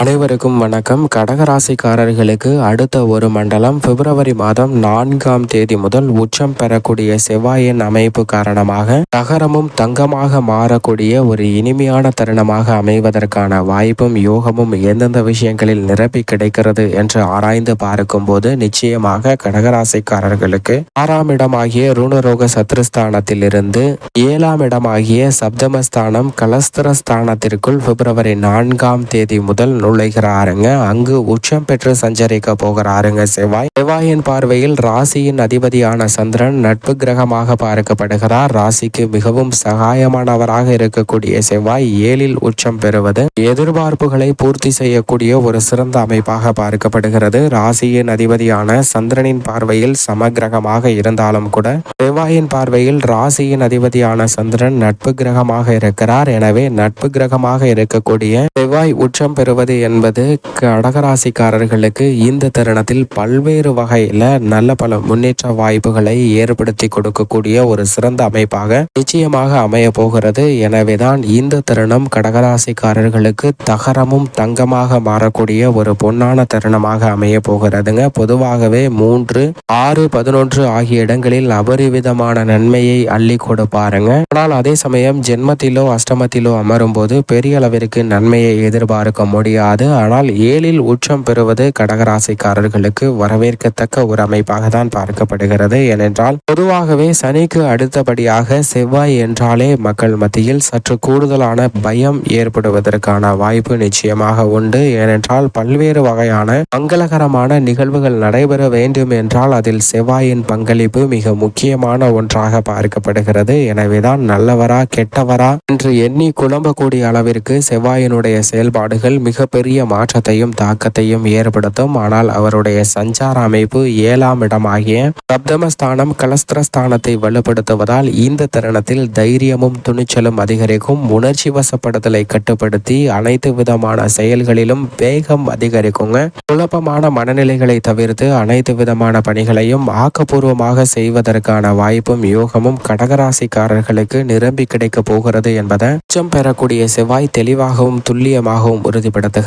அனைவருக்கும் வணக்கம். கடகராசிக்காரர்களுக்கு அடுத்த ஒரு மண்டலம் பிப்ரவரி மாதம் நான்காம் தேதி முதல் உச்சம் பெறக்கூடிய செவ்வாயின் அமைப்பு காரணமாக தகரமும் தங்கமாக மாறக்கூடிய ஒரு இனிமையான தருணமாக அமைவதற்கான வாய்ப்பும் யோகமும் எந்தெந்த விஷயங்களில் நிரப்பி கிடைக்கிறது என்று ஆராய்ந்து பார்க்கும் போது நிச்சயமாக கடகராசிக்காரர்களுக்கு ஆறாம் இடமாகிய ருணரோக சத்ருஸ்தானத்தில் இருந்து ஏழாம் இடமாகிய சப்தமஸ்தானம் கலஸ்திரஸ்தானத்திற்குள் பிப்ரவரி நான்காம் தேதி முதல் நுழைகிறாருங்க அங்கு உச்சம் பெற்று சஞ்சரிக்க போகிறாருங்க செவ்வாய். செவ்வாயின் பார்வையில் ராசியின் அதிபதியான சந்திரன் நட்பு கிரகமாக பார்க்கப்படுகிறார். ராசிக்கு மிகவும் சகாயமானவராக இருக்கக்கூடிய செவ்வாய் ஏழில் உச்சம் பெறுவது. எதிர்பார்ப்புகளை பூர்த்தி செய்யக்கூடிய ஒரு சிறந்த அமைப்பாக பார்க்கப்படுகிறது. ராசியின் அதிபதியான சந்திரனின் பார்வையில் சமகிரகமாக இருந்தாலும் கூட செவ்வாயின் பார்வையில் ராசியின் அதிபதியான சந்திரன் நட்பு கிரகமாக இருக்கிறார். எனவே நட்பு கிரகமாக இருக்கக்கூடிய செவ்வாய் உச்சம் பெறுவது என்பது கடகராசிக்காரர்களுக்கு இந்த தருணத்தில் பல்வேறு வகையில நல்ல பல முன்னேற்ற வாய்ப்புகளை ஏற்படுத்தி கொடுக்கக்கூடிய ஒரு சிறந்த அமைப்பாக நிச்சயமாக அமைய போகிறது. எனவேதான் இந்த தருணம் கடகராசிக்காரர்களுக்கு தகரமும் தங்கமாக மாறக்கூடிய ஒரு பொன்னான தருணமாக அமைய போகிறதுங்க. பொதுவாகவே மூன்று ஆறு பதினொன்று ஆகிய இடங்களில் அபரிவிதமான நன்மையை அள்ளி கொடுப்பாருங்க. ஆனால் அதே சமயம் ஜென்மத்திலோ அஷ்டமத்திலோ அமரும் போது பெரிய அளவிற்கு நன்மையை எதிர்பார்க்க முடியாது. ஆனால் ஏழில் உச்சம் பெறுவது கடகராசிக்காரர்களுக்கு வரவேற்கத்தக்க ஒரு அமைப்பாக தான் பார்க்கப்படுகிறது. ஏனென்றால் பொதுவாகவே சனிக்கு அடுத்தபடியாக செவ்வாய் என்றாலே மக்கள் மத்தியில் சற்று கூடுதலான பயம் ஏற்படுவதற்கான வாய்ப்பு நிச்சயமாக உண்டு. ஏனென்றால் பல்வேறு வகையான மங்களகரமான நிகழ்வுகள் நடைபெற வேண்டும் என்றால் அதில் செவ்வாயின் பங்களிப்பு மிக முக்கியமான ஒன்றாக பார்க்கப்படுகிறது. எனவேதான் நல்லவரா கெட்டவரா என்று எண்ணி குழம்பக்கூடிய அளவிற்கு செவ்வாயினுடைய செயல்பாடுகள் மிகப்பெரிய மாற்றத்தையும் தாக்கத்தையும் ஏற்படுத்தும். ஆனால் அவருடைய சஞ்சார அமைப்பு ஏழாம் இடமாகிய சப்தமஸ்தானம் கலஸ்திரஸ்தானத்தை வலுப்படுத்துவதால் இந்த தருணத்தில் தைரியமும் துணிச்சலும் அதிகரிக்கும். உணர்ச்சி வசப்படுதலை கட்டுப்படுத்தி அனைத்து விதமான செயல்களிலும் வேகம் அதிகரிக்குங்க. குழப்பமான மனநிலைகளை தவிர்த்து அனைத்து விதமான பணிகளையும் ஆக்கப்பூர்வமாக செய்வதற்கான வாய்ப்பும் யோகமும் கடகராசிக்காரர்களுக்கு நிரம்பி கிடைக்க போகிறது என்பதை உச்சம் பெறக்கூடிய செவ்வாய் தெளிவாகவும் துல்லியமாகவும்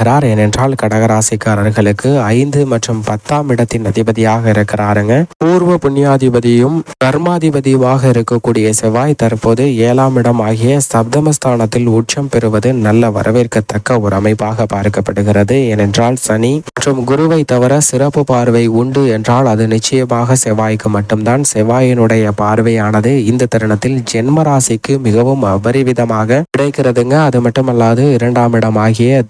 உறுதிப்படுத்துகிறார் ஏனென்றால் கடகராசிக்காரர்களுக்கு ஐந்து மற்றும் பத்தாம் இடத்தின் அதிபதியாக இருக்கிறாருங்க. பூர்வ புண்ணியாதிபதியும் கர்மாதிபதியுமாக இருக்கக்கூடிய செவ்வாய் தற்போது ஏழாம் இடம் ஆகிய சப்தமஸ்தானத்தில் உச்சம் பெறுவது நல்ல வரவேற்கத்தக்க ஒரு அமைப்பாக பார்க்கப்படுகிறது. ஏனென்றால் சனி மற்றும் குருவை தவிர சிறப்பு பார்வை உண்டு என்றால் அது நிச்சயமாக செவ்வாய்க்கு மட்டும்தான். செவ்வாயினுடைய பார்வையானது இந்த தருணத்தில் ஜென்ம ராசிக்கு மிகவும் அபரிவிதமாக கிடைக்கிறதுங்க. அது மட்டுமல்லாது இரண்டாம் இடம் ஆகிய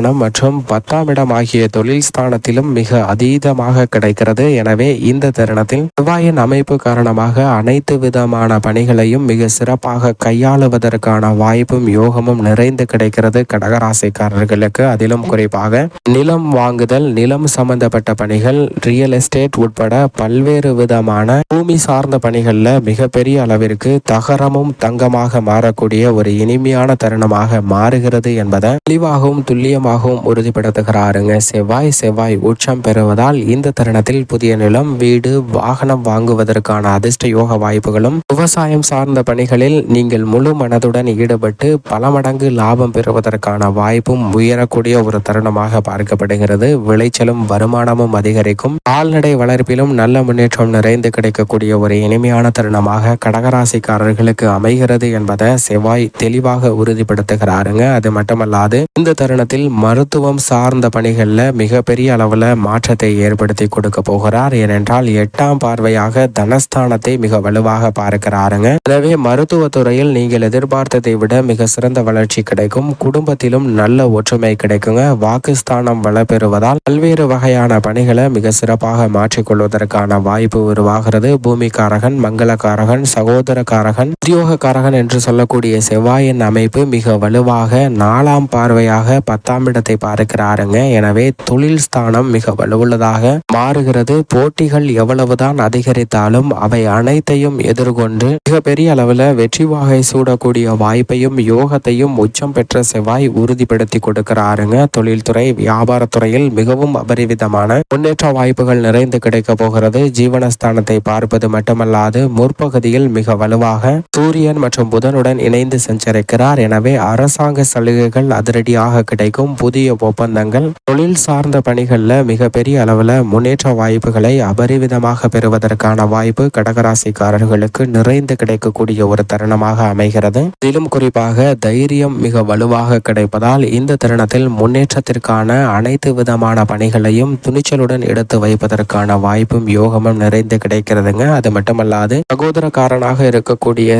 ஸ்தானம் மற்றும் பத்தாம் இடம் ஆகிய தொழில் ஸ்தானத்திலும் மிக அதீதமாக கிடைக்கிறது. எனவே இந்த தருணத்தில் செவ்வாயின் அமைப்பு காரணமாக அனைத்து விதமான பணிகளையும் மிக சிறப்பாக கையாளுவதற்கான வாய்ப்பும் யோகமும் நிறைந்து கிடைக்கிறது கடகராசிக்காரர்களுக்கு. அதிலும் குறிப்பாக நிலம் வாங்குதல் நிலம் சம்பந்தப்பட்ட பணிகள் ரியல் எஸ்டேட் உட்பட பல்வேறு விதமான பூமி சார்ந்த பணிகள்ல மிகப்பெரிய அளவிற்கு தகரமும் தங்கமாக மாறக்கூடிய ஒரு இனிமையான தருணமாக மாறுகிறது என்பதை தெளிவாகவும் துல்லியமாக துல்லியமாகவும் உறுதிப்படுத்துகிறாருங்க. செவ்வாய் செவ்வாய் உச்சம் பெறுவதால் இந்த தருணத்தில் புதிய நிலம் வீடு வாகனம் வாங்குவதற்கான அதிர்ஷ்ட யோக வாய்ப்புகளும் விவசாயம் சார்ந்த பணிகளில் நீங்கள் முழு மனதுடன் ஈடுபட்டு பல மடங்கு லாபம் பெறுவதற்கான வாய்ப்பும் உயரக்கூடிய ஒரு தருணமாக பார்க்கப்படுகிறது. விளைச்சலும் வருமானமும் அதிகரிக்கும். கால்நடை வளர்ப்பிலும் நல்ல முன்னேற்றம் நிறைந்து கிடைக்கக்கூடிய ஒரு இனிமையான தருணமாக கடகராசிக்காரர்களுக்கு அமைகிறது என்பதை செவ்வாய் தெளிவாக உறுதிப்படுத்துகிறாருங்க. அது மட்டுமல்லாது இந்த தருணத்தில் மருத்துவம் சார்ந்த பணிகளில் மிகப்பெரிய அளவில் மாற்றத்தை ஏற்படுத்தி கொடுக்க போகிறார். ஏனென்றால் எட்டாம் பார்வையாக தனஸ்தானத்தை மிக வலுவாக பார்க்கிறாருங்க. எனவே மருத்துவத்துறையில் நீங்கள் எதிர்பார்த்ததை விட மிக சிறந்த வளர்ச்சி கிடைக்கும். குடும்பத்திலும் நல்ல ஒற்றுமை கிடைக்குங்க. வாக்குஸ்தானம் வளப்பெறுவதால் பல்வேறு வகையான பணிகளை மிக சிறப்பாக மாற்றிக்கொள்வதற்கான வாய்ப்பு உருவாகிறது. பூமிக்காரகன் மங்களக்காரகன் சகோதரக்காரகன் உத்தியோகக்காரகன் என்று சொல்லக்கூடிய செவ்வாயின் அமைப்பு மிக வலுவாக நாலாம் பார்வையாக பத்தாம் இடத்தை பார்க்கிறாருங்க. எனவே தொழில் ஸ்தானம் மிக வலுவுள்ளதாக மாறுகிறது. போட்டிகள் எவ்வளவுதான் அதிகரித்தாலும் அவை அனைத்தையும் எதிர்கொண்டு மிகப்பெரிய அளவில் வெற்றி வாகை சூடக்கூடிய வாய்ப்பையும் யோகத்தையும் உச்சம் பெற்ற செவ்வாய் உறுதிப்படுத்தி கொடுக்கிறாருங்க. தொழில்துறை வியாபாரத்துறையில் மிகவும் அபரிவிதமான முன்னேற்ற வாய்ப்புகள் நிறைந்து கிடைக்க போகிறது. ஜீவனஸ்தானத்தை பார்ப்பது மட்டுமல்லாது முற்பகுதியில் மிக வலுவாக சூரியன் மற்றும் புதனுடன் இணைந்து சஞ்சரிக்கிறார். எனவே அரசாங்க சலுகைகள் அதிரடியாக கிடைக்கும். புதிய ஒப்பந்தங்கள். தொழில் சார்ந்த பணிகளில் மிகப்பெரிய அளவில் முன்னேற்ற வாய்ப்புகளை அபரிவிதமாக பெறுவதற்கான வாய்ப்பு கடகராசிக்காரர்களுக்கு நிறைந்து கிடைக்கக்கூடிய ஒரு தருணமாக அமைகிறது. இதிலும் குறிப்பாக தைரியம் மிக வலுவாக கிடைப்பதால் இந்த தருணத்தில் முன்னேற்றத்திற்கான அனைத்து விதமான பணிகளையும் துணிச்சலுடன் எடுத்து வைப்பதற்கான வாய்ப்பும் யோகமும் நிறைந்து கிடைக்கிறதுங்க. அது மட்டுமல்லாது சகோதரக்காரனாக இருக்கக்கூடிய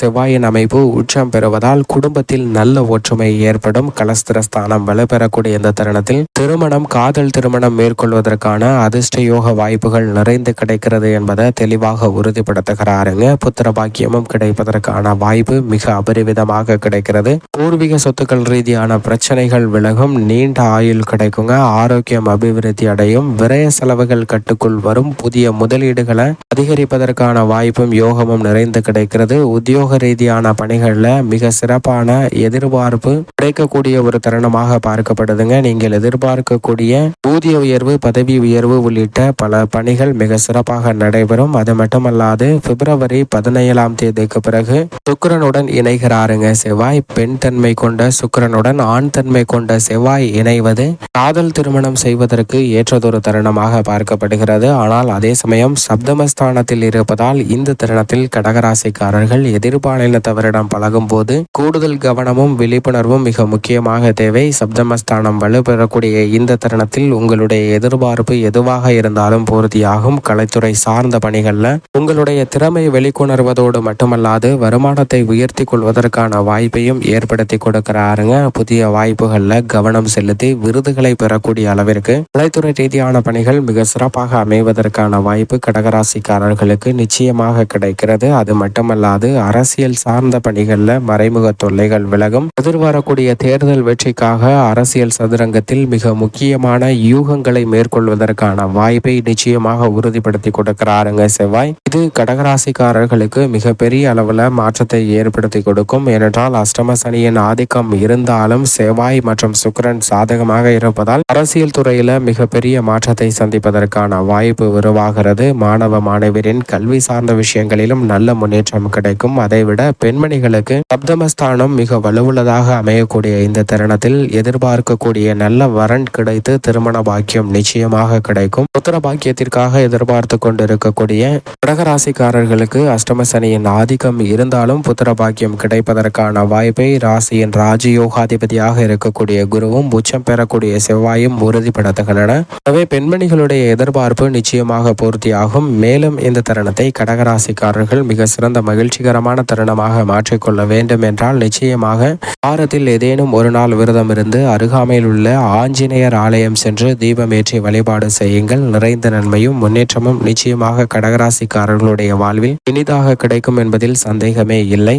செவ்வாயின் அமைப்பு உச்சம் பெறுவதால் குடும்பத்தில் நல்ல ஒற்றுமை ஏற்படும். கலஸ்திரஸ்தானம் பெறக்கூடிய இந்த தருணத்தில் திருமணம் காதல் திருமணம் மேற்கொள்வதற்கான அதிர்ஷ்ட யோக வாய்ப்புகள் நிறைந்து கிடைக்கிறது என்பதை தெளிவாக உறுதிப்படுத்துகிறாருங்க. புத்திர பாக்கியமும் கிடைப்பதற்கான வாய்ப்பு மிக அபரிவிதமாக கிடைக்கிறது. பூர்வீக சொத்துக்கள் ரீதியான பிரச்சனைகள் விலகும் நீண்ட ஆயுள் கிடைக்குங்க. ஆரோக்கியம் அபிவிருத்தி அடையும் விரய செலவுகள் கட்டுக்குள் வரும் புதிய முதலீடுகளை அதிகரிப்பதற்கான வாய்ப்பும் யோகமும் நிறைந்து கிடைக்கிறது. உத்தியோக ரீதியான பணிகளில் மிக சிறப்பான எதிர்பார்ப்பு கிடைக்கக்கூடிய ஒரு தருணமாக பார்க்கப்படுதுங்க நீங்கள் எதிர்பார்க்கக்கூடிய ஊதிய உயர்வு பதவி உயர்வு உள்ளிட்ட பல பணிகள் மிக சிறப்பாக நடைபெறும். அது மட்டுமல்லாது பிப்ரவரி பதினேழாம் தேதிக்கு பிறகு சுக்கரனுடன் இணைகிறாருங்க செவ்வாய். பெண் தன்மை கொண்ட சுக்கரனுடன் ஆண் தன்மை கொண்ட செவ்வாய் இணைவது காதல் திருமணம் செய்வதற்கு ஏற்றதொரு தருணமாக பார்க்கப்படுகிறது. ஆனால் அதே சமயம் சப்தமஸ்தானத்தில் இருப்பதால் இந்த தருணத்தில் கடகராசிக்காரர்கள் எதிர்பாலினத்தவரிடம் பழகும் போது கூடுதல் கவனமும் விழிப்புணர்வும் மிக முக்கியமாக தேவை. சப்தமஸ்தானம் வலுப்பெறக்கூடிய இந்த தருணத்தில் உங்களுடைய எதிர்பார்ப்பு எதுவாக இருந்தாலும் பூர்த்தியாகும். கலைத்துறை சார்ந்த பணிகள்ல உங்களுடைய திறமை வெளிக்கொணர்வதோடு மட்டுமல்லாது வருமானத்தை உயர்த்தி கொள்வதற்கான வாய்ப்பையும் ஏற்படுத்தி கொடுக்கிறாருங்க. புதிய வாய்ப்புகள்ல கவனம் செலுத்தி விருதுகளை பெறக்கூடிய அளவிற்கு கலைத்துறை ரீதியான பணிகள் மிக சிறப்பாக அமைவதற்கான வாய்ப்பு கடகராசிக்காரர்களுக்கு நிச்சயமாக கிடைக்கிறது. அது மட்டுமல்லாது அரசியல் சார்ந்த பணிகள்ல மறைமுக தொல்லைகள் விலகும். எதிர்வரக்கூடிய தேர்தல் வெற்றிக்காக அரசியல் சதுரங்கத்தில் மிக முக்கியமான யூகங்களை மேற்கொள்வதற்கான வாய்ப்பை நிச்சயமாக உறுதிப்படுத்தி கொடுக்கிறாருங்க செவ்வாய். இது கடகராசிக்காரர்களுக்கு மிகப்பெரிய அளவில் மாற்றத்தை ஏற்படுத்தி கொடுக்கும். ஏனென்றால் அஷ்டம சனியின் ஆதிக்கம் இருந்தாலும் செவ்வாய் மற்றும் சுக்கிரன் சாதகமாக இருப்பதால் அரசியல் துறையில மிகப்பெரிய மாற்றத்தை சந்திப்பதற்கான வாய்ப்பு உருவாகிறது. மாணவ மாணவரின் கல்வி சார்ந்த விஷயங்களிலும் நல்ல முன்னேற்றம் கிடைக்கும். அதைவிட பெண்மணிகளுக்கு சப்தமஸ்தானம் மிக வலுவுள்ளதாக அமையக்கூடிய இந்த தருணத்தில் எதிர் எதிர்பார்க்கக்கூடிய நல்ல வரன் கிடைத்து திருமண பாக்கியம் நிச்சயமாக கிடைக்கும். புத்திர பாக்கியத்திற்காக எதிர்பார்த்து கொண்டிருக்கக்கூடிய கடகராசிக்காரர்களுக்கு அஷ்டம சனியின் ஆதிக்கம் இருந்தாலும் புத்திர பாக்கியம் கிடைப்பதற்கான வாய்ப்பை ராசியின் ராஜயோகாதிபதியாக இருக்கக்கூடிய குருவும் உச்சம் பெறக்கூடிய செவ்வாயும் உறுதிப்படுத்துகின்றன. எனவே பெண்மணிகளுடைய எதிர்பார்ப்பு நிச்சயமாக பூர்த்தியாகும். மேலும் இந்த தருணத்தை கடகராசிக்காரர்கள் மிக சிறந்த மகிழ்ச்சிகரமான தருணமாக மாற்றிக்கொள்ள வேண்டும் என்றால் நிச்சயமாக வாரத்தில் ஏதேனும் ஒரு நாள் விரதம் இருந்து அருகாமையில் உள்ள ஆஞ்சநேயர் ஆலயம் சென்று தீபமேற்றி வழிபாடு செய்யுங்கள். நிறைந்த நன்மையும் முன்னேற்றமும் நிச்சயமாக கடகராசிக்காரர்களுடைய வாழ்வில் இனிதாக கிடைக்கும் என்பதில் சந்தேகமே இல்லை.